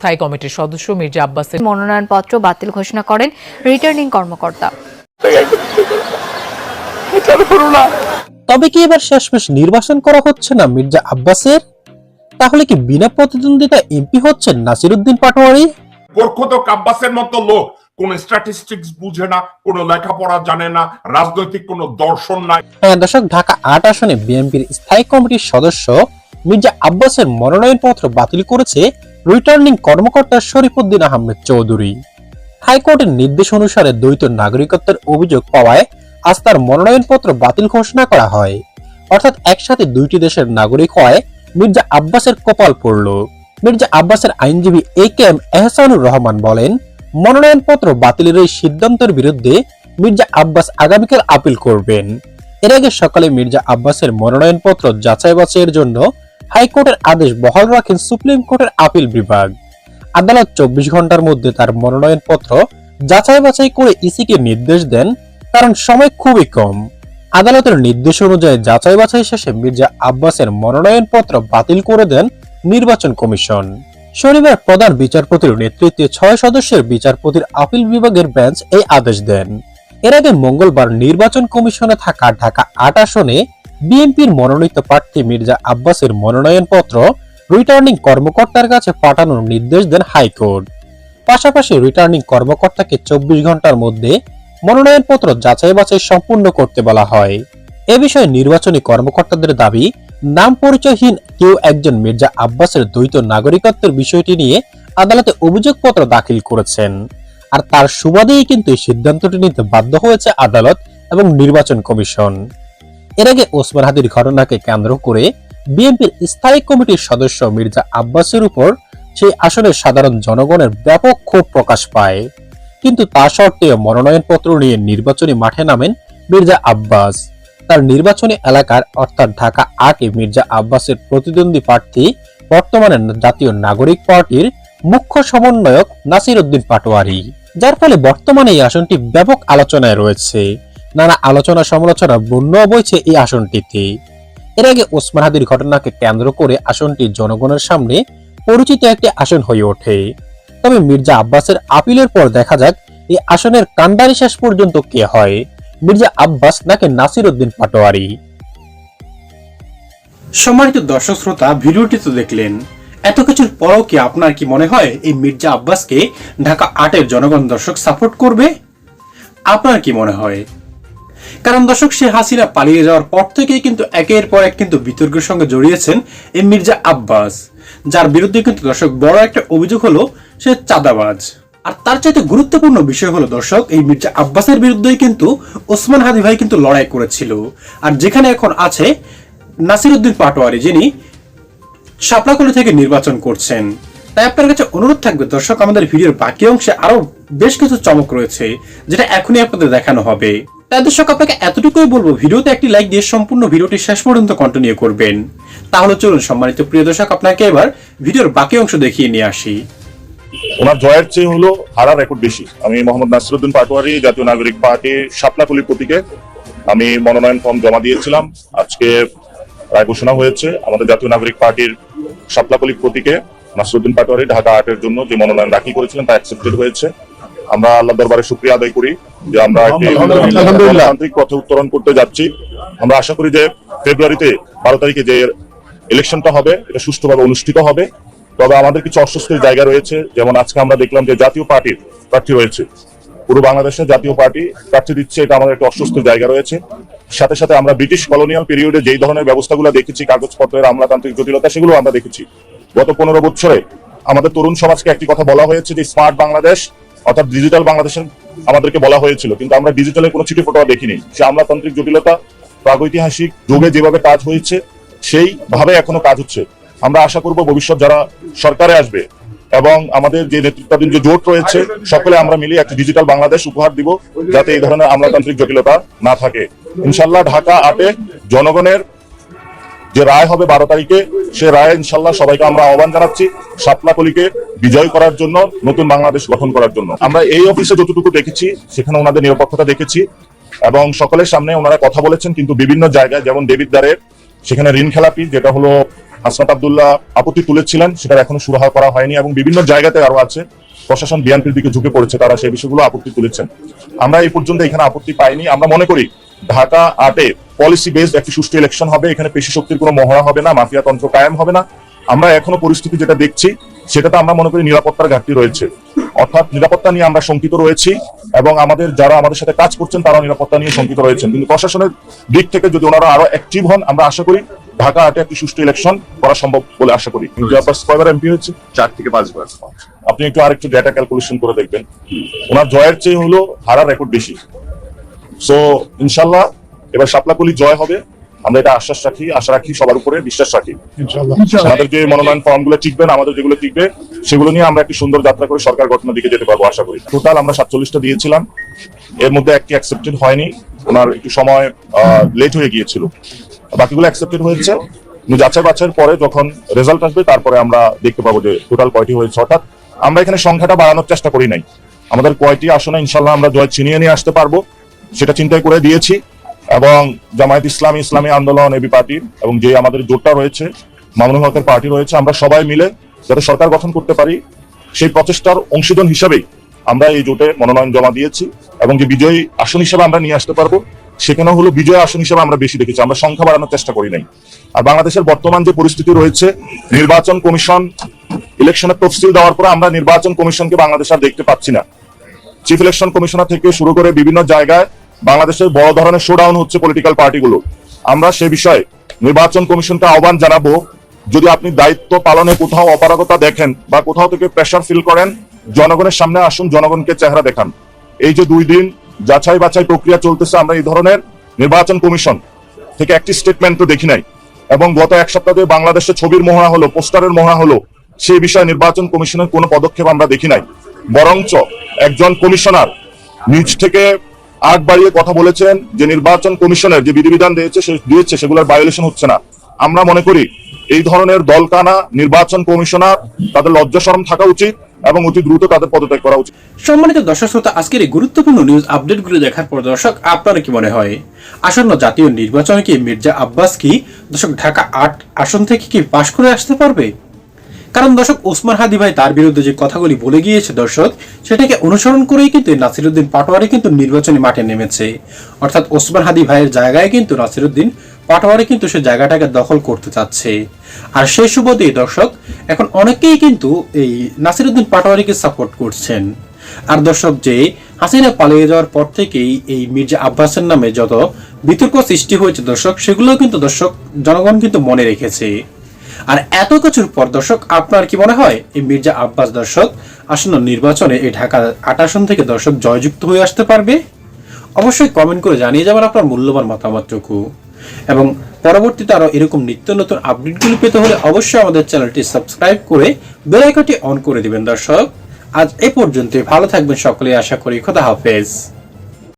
স্থায়ী কমিটির সদস্য মির্জা আব্বাসের মনোনয়নপত্র বাতিল ঘোষণা করেন রিটার্নিং কর্মকর্তা। তবে কি এবার শেষমেশ নির্বাচন করা হচ্ছে না মির্জা আব্বাসের? তাহলে কি বিনা প্রতিদ্বন্দ্বিতা এমপি হচ্ছেন নাসিরুদ্দিন পাটোয়ারি? প্রখ্যাত কাব্বাসের মতো লোক কোন স্ট্যাটিস্টিক্স বুঝে না কোন লেখাপড়া জানে না রাজনৈতিক কোন দর্শন নাই। হ্যাঁ দর্শক ঢাকা আট আসনে বিএনপির স্থায়ী কমিটির সদস্য মির্জা আব্বাসের মনোনয়নপত্র বাতিল করেছে রিটার্নিং কর্মকর্তা শরীফুদ্দিন আহমেদ চৌধুরী। হাইকোর্টের নির্দেশ অনুসারে দ্বৈত নাগরিকত্বের অভিযোগ পাওয়ায় আজ তার মনোনয়নপত্র বাতিল ঘোষণা করা হয়। অর্থাৎ একসাথে দুইটি দেশের নাগরিক হওয়ায় মির্জা আব্বাসের কপাল পড়ল। মির্জা আব্বাসের আইনজীবী A K M Ehsanur Rahman বলেন, মনোনয়নপত্র বাতিলের এই সিদ্ধান্তের বিরুদ্ধে মির্জা আব্বাস আগামীকাল আপিল করবেন। এর আগে সকালে মির্জা আব্বাসের মনোনয়নপত্র যাচাই বাছাইয়ের জন্য হাইকোর্টের আদেশ বহাল রাখেন সুপ্রিম কোর্টের আপিল বিভাগ। আদালত চব্বিশ ঘণ্টার মধ্যে তার মনোনয়নপত্র যাচাই বাছাই করে ইসিকে নির্দেশ দেন, কারণ সময় খুবই কম। আদালতের নির্দেশ অনুযায়ী যাচাই বাছাই শেষে মির্জা আব্বাসের মনোনয়নপত্র বাতিল করে দেন নির্বাচন কমিশন। শনিবার প্রধান বিচারপতির নেতৃত্বে ছয় সদস্যের বিচারপতির আপিল বিভাগের বেঞ্চ এই আদেশ দেন। এর আগে মঙ্গলবার নির্বাচন কমিশনে থাকা ঢাকা আট আসনে বিএনপির মনোনীত প্রার্থী মির্জা আব্বাসের মনোনয়নপত্র রিটার্নিং কর্মকর্তার কাছে পাঠানোর নির্দেশ দেন হাইকোর্ট। পাশাপাশি রিটার্নিং কর্মকর্তাকে চব্বিশ ঘণ্টার মধ্যে মনোনয়নপত্র যাচাই বাছাই সম্পূর্ণ করতে বলা হয়। এ বিষয়ে নির্বাচনী কর্মকর্তাদের দাবি, নাম পরিচয়হীন কেউ একজন মির্জা আব্বাসের দ্বৈত নাগরিকত্বের বিষয়টি নিয়ে আদালতে অভিযোগপত্র দাখিল করেছেন। আর তার সুবাদেই কিন্তু এই সিদ্ধান্তটি নিতে বাধ্য হয়েছে আদালত এবং নির্বাচন কমিশন। এর আগে ওসমান হাদির ঘটনাকে কেন্দ্র করে বিএনপির স্থায়ী কমিটির সদস্য মির্জা আব্বাসের উপর সেই আসনের সাধারণ জনগণের ব্যাপক ক্ষোভ প্রকাশ পায়। কিন্তু তা সত্ত্বেও মনোনয়নপত্র নিয়ে নির্বাচনী মাঠে নামেন মির্জা আব্বাস। তার নির্বাচনী এলাকার অর্থাৎ ঢাকা আটে মির্জা আব্বাসের প্রতিদ্বন্দ্বী প্রার্থী বর্তমানে জাতীয় নাগরিক পার্টির মুখ্য সমন্বয়ক নাসির উদ্দিন পাটোয়ারি। যার ফলে বর্তমানে এই আসনটি ব্যাপক আলোচনায় রয়েছে। নানা আলোচনা সমালোচনা বন্য বইছে এই আসনটিতে। এর আগে ওসমান হাদির ঘটনাকে কেন্দ্র করে আসনটি জনগণের সামনে পরিচিত একটি আসন হয়ে ওঠে। তবে মির্জা আব্বাসের আপিলের পর দেখা যাক এই আসনের কান্ডারি শেষ পর্যন্ত কে হয়। মির্জা আব্বাস নাকি নাসির উদ্দিন পাটোয়ারি? সম্মানিত দর্শক শ্রোতা, ভিডিওটি তো দেখলেন। এত কিছুর পরও কি আপনার কি মনে হয় এই মির্জা আব্বাসকে ঢাকা আটের জনগণ দর্শক সাপোর্ট করবে? আপনার কি মনে হয়? কারণ দর্শক সে হাসিনা পালিয়ে যাওয়ার পর থেকেই কিন্তু একের পর এক কিন্তু বিতর্কের সঙ্গে জড়িয়েছেন এই মির্জা আব্বাস। যার বিরুদ্ধে কিন্তু দর্শক, বড় একটা অভিযোগ হলো সে চাঁদাবাজ। আর তার চাইতে গুরুত্বপূর্ণ বিষয় হলো দর্শক, এই মির্জা আব্বাসের বিরুদ্ধেই কিন্তু ওসমান হাদি ভাই কিন্তু লড়াই করেছিল। আর যেখানে এখন আছে নাসিরুদ্দিন পাটোয়ারি, যিনি শাপলাকলি থেকে নির্বাচন করছেন। তাই আপনার কাছে অনুরোধ থাকবে দর্শক, আমাদের ভিডিওর বাকি অংশে আরও বেশ কিছু চমক রয়েছে, যেটা এখনই আপনাদের দেখানো হবে। তাই দর্শক, আপনাকে এতটুকুই বলব, ভিডিওতে একটি লাইক দিয়ে সম্পূর্ণ ভিডিওটি শেষ পর্যন্ত কন্টিনিউ করবেন। তাহলে চলুন, সম্মানিত প্রিয় দর্শক, আপনাকে এবার ভিডিওর বাকি অংশ দেখিয়ে নিয়ে আসি। ওনার জয়ের চেয়ে হলো হারার রেকর্ড বেশি। আমি মোহাম্মদ নাসিরুদ্দিন পাটোয়ারি, জাতীয় নাগরিক পার্টি শাপলাকুলি প্রতীকে আমি মনোনয়ন ফর্ম জমা দিয়েছিলাম। আজকে রায় ঘোষণা হয়েছে আমাদের জাতীয় নাগরিক পার্টির শাপলাকুলি প্রতীকে। নাসিরুদ্দিন পাটোয়ারি, ঢাকা আটের জন্য যে মনোনয়ন দাখিল করেছিলেন, তা অ্যাকসেপ্টেড হয়েছে। আমরা আল্লাহ দরবারে শুক্রিয়া আদায় করি যে আমরা গণতান্ত্রিক পথে উত্তরণ করতে যাচ্ছি। আমরা আশা করি যে ফেব্রুয়ারিতে বারো তারিখে যে ইলেকশনটা হবে এটা সুষ্ঠুভাবে অনুষ্ঠিত হবে। তবে আমাদের কিছু অস্বস্তির জায়গা রয়েছে। যেমন আজকে আমরা দেখলাম যে জাতীয় পার্টির প্রার্থী রয়েছে। পুরো বাংলাদেশে জাতীয় পার্টি প্রার্থী দিচ্ছে এটা আমাদের একটা অস্বস্তির জায়গা রয়েছে। সাথে সাথে আমরা ব্রিটিশ কলোনিয়াল পিরিয়ডে যেই ধরনের ব্যবস্থাগুলো দেখেছি কাগজপত্রের আমলাতান্ত্রিক জটিলতা সেগুলো আমরা দেখেছি। গত পনেরো বছরে আমাদের তরুণ সমাজকে একটি কথা বলা হয়েছে যে স্মার্ট বাংলাদেশ অর্থাৎ ডিজিটাল বাংলাদেশের আমাদেরকে বলা হয়েছিল, কিন্তু আমরা ডিজিটালের কোনো চিঠি ফটোয়া দেখিনি। সে আমলাতান্ত্রিক জটিলতা, প্রাগৈতিহাসিক যুগে যেভাবে কাজ হয়েছে সেই ভাবে এখনও কাজ হচ্ছে। আমরা আশা করব ভবিষ্যৎ যারা সরকারে আসবে এবং আমাদের যে নেতৃত্বাধীন যে জোট রয়েছে, সকলে আমরা মিলিয়ে একটি ডিজিটাল বাংলাদেশ উপহার দিব, যাতে এই ধরনের আমলাতান্ত্রিক জটিলতা না থাকে। ইনশাল্লাহ ঢাকা আটে জনগণের যে রায় হবে বারো তারিখে, সে রায় ইনশাল্লাহ সবাইকে আমরা আহ্বান জানাচ্ছি সাপলাকলিকে বিজয় করার জন্য, নতুন বাংলাদেশ গঠন করার জন্য। আমরা এই অফিসে যতটুকু দেখেছি, সেখানে ওনাদের নিরাপত্তা দেখেছি এবং সকলের সামনে ওনারা কথা বলেছেন, কিন্তু বিভিন্ন জায়গায়, যেমন দেবিদ্বারের সেখানে ঋণ খেলাপি, যেটা হলো হাসনাত আব্দুল্লাহ আপত্তি তুলেছিলেন সেটা এখনও সুরাহা করা হয়নি এবং বিভিন্ন জায়গাতে আরও আছে, প্রশাসন বিএনপির দিকে ঝুঁকে পড়েছে, তারা সেই বিষয়গুলো আপত্তি তুলেছেন। আমরা এই পর্যন্ত এখানে আপত্তি পাইনি। আমরা মনে করি, ঢাকা আটে পলিসি বেসড একটি সুষ্ঠু ইলেকশন হবে এখানে পেশি শক্তির কোনো মহড়া হবে না মাফিয়া তন্ত্র কায়েম হবে না। আমরা এখনও পরিস্থিতি যেটা দেখছি সেটাতে আমরা মনে করি নিরাপত্তার ঘাটতি রয়েছে। অর্থাৎ নিরাপত্তা নিয়ে আমরা শঙ্কিত রয়েছি এবং আমাদের যারা আমাদের সাথে কাজ করছেন তারাও নিরাপত্তা নিয়ে শঙ্কিত রয়েছেন। কিন্তু প্রশাসনের দিক থেকে যদি ওনারা আরও অ্যাক্টিভ হন আমরা আশা করি ঢাকা আটে একটি সুষ্ঠু ইলেকশন করা সম্ভব বলে আশা করি। কয়বার এমপি হয়েছে? চার থেকে পাঁচ পাঁচবার। আপনি একটু আরেকটু ডেটা ক্যালকুলেশন করে দেখবেন। ওনার জয়ের চেয়ে হলো হারার রেকর্ড বেশি। সো ইনশাল্লাহ এবার সাপলাকলি জয় হবে। আমরা এটা আশ্বাস রাখি আশা রাখি সবার উপরে বিশ্বাস রাখি। আমাদের যে মনোনয়ন ফর্মগুলো টিকবে না আমাদের যেগুলো টিকবে সেগুলো নিয়ে আমরা একটি সুন্দর যাত্রা করে সরকার গঠনের দিকে যেতে পারব আশা করি। টোটাল আমরা সাতচল্লিশটা দিয়েছিলাম। এর মধ্যে একটি অ্যাকসেপ্টেড হয়নি। ওনার একটু সময় লেট হয়ে গিয়েছিল। বাকিগুলো অ্যাকসেপ্টেড হয়েছে। যাচাই বাছাইয়ের পরে যখন রেজাল্ট আসবে তারপরে আমরা দেখতে পাবো যে টোটাল কয়টি হয়েছে। অর্থাৎ আমরা এখানে সংখ্যাটা বাড়ানোর চেষ্টা করি নাই। আমাদের কয়টি আসনে ইনশাল্লাহ আমরা জয় ছিনিয়ে নিয়ে আসতে পারব সেটা চিন্তায় করে দিয়েছি। এবং জামায়াত ইসলামী ইসলামী আন্দোলন, এবি পার্টি এবং যে আমাদের জোটটা রয়েছে, মামুনুল হকের পার্টি রয়েছে, আমরা সবাই মিলে যাতে সরকার গঠন করতে পারি, সেই প্রচেষ্টার অংশীদার হিসাবেই আমরা এই জোটে মনোনয়ন জমা দিয়েছি এবং যে বিজয়ী আসন হিসেবে আমরা নিয়ে আসতে পারব সেখানে হলো বিজয় আসন হিসেবে আমরা বেশি দেখেছি, আমরা সংখ্যা বাড়ানোর চেষ্টা করি নাই। আর বাংলাদেশের বর্তমান যে পরিস্থিতি রয়েছে, নির্বাচন কমিশন ইলেকশনের তফসিল দেওয়ার পরে আমরা নির্বাচন কমিশনকে বাংলাদেশ আর দেখতে পাচ্ছি না। চিফ ইলেকশন কমিশনার থেকে শুরু করে বিভিন্ন জায়গায় বাংলাদেশের বড় ধরনের শোডাউন হচ্ছে পলিটিক্যাল পার্টিগুলো আমরা সে বিষয়ে নির্বাচন কমিশনকে আহ্বান জানাব, যদি আপনি দায়িত্ব পালনে কোথাও অপারগতা দেখেন বা কোথাও থেকে প্রেশার ফিল করেন, জনগণের সামনে আসুন, জনগণকে চেহারা দেখান। এই যে দুই দিন যাচাই বাছাই প্রক্রিয়া চলতেছে, আমরা এই ধরনের নির্বাচন কমিশন থেকে একটি স্টেটমেন্ট তো দেখি নাই। এবং গত এক সপ্তাহ ধরে বাংলাদেশে ছবির মহড়া হলো, পোস্টারের মহড়া হলো সেই বিষয়ে নির্বাচন কমিশনের কোনো পদক্ষেপ আমরা দেখি নাই। বরঞ্চ একজন কমিশনার নিজ থেকে আগ বাড়িয়ে কথা বলেছেন, যে নির্বাচন কমিশনের যে বিধিবিধান দিয়েছে দিয়েছে, সেগুলোর ভায়োলেশন হচ্ছে না। আমরা মনে করি এই ধরনের দলকানা নির্বাচন কমিশনার, তাদের লজ্জা শরম থাকা উচিত এবং অতি দ্রুত তাদের পদত্যাগ করা উচিত। সম্মানিত দর্শক শ্রোতা, আজকের এই গুরুত্বপূর্ণ নিউজ আপডেটগুলো দেখার পর দর্শক, আপনার কি মনে হয়? আসন্ন জাতীয় নির্বাচনে কি মির্জা আব্বাস কি দর্শক ঢাকা আট আসন থেকে কি পাশ করে আসতে পারবে? কারণ দর্শক, ওসমান হাদি ভাই তার বিরুদ্ধে যে কথাগুলি বলে গিয়েছে দর্শক, সেটাকে অনুসরণ করেই কিন্তু নাসিরুদ্দিন পাটোয়ারি কিন্তু নির্বাচনী মাঠে নেমেছে। অর্থাৎ ওসমান হাদি ভাইয়ের জায়গায় কিন্তু নাসিরুদ্দিন পাটোয়ারি কিন্তু সে জায়গাটাকে দখল করতে চাচ্ছে। আর সেই সুবাদে দর্শক, এখন অনেকেই কিন্তু এই নাসিরুদ্দিন পাটোয়ারিকে সাপোর্ট করছেন। আর দর্শক, যে হাসিনা পালিয়ে যাওয়ার পর থেকেই এই মির্জা আব্বাসের নামে যত বিতর্ক সৃষ্টি হয়েছে দর্শক সেগুলো কিন্তু দর্শক, জনগণ কিন্তু মনে রেখেছে। আর এত কিছুর পর দর্শক, আপনার কি মনে হয়? এই মির্জা আব্বাস দর্শক, আসন্ন নির্বাচনে এই ঢাকা আট আসন থেকে দর্শক জয়যুক্ত হয়ে আসতে পারবে? অবশ্যই কমেন্ট করে জানিয়ে যাবেন আপনার মূল্যবান মতামতটুকু। এবং পরবর্তীতে আরও এরকম নিত্য নতুন আপডেটগুলি পেতে হলে অবশ্যই আমাদের চ্যানেলটি সাবস্ক্রাইব করে বেল অন করে দিবেন দর্শক। আজ এ পর্যন্ত ভালো থাকবেন সকলে আশা করি খোদা হাফেজ।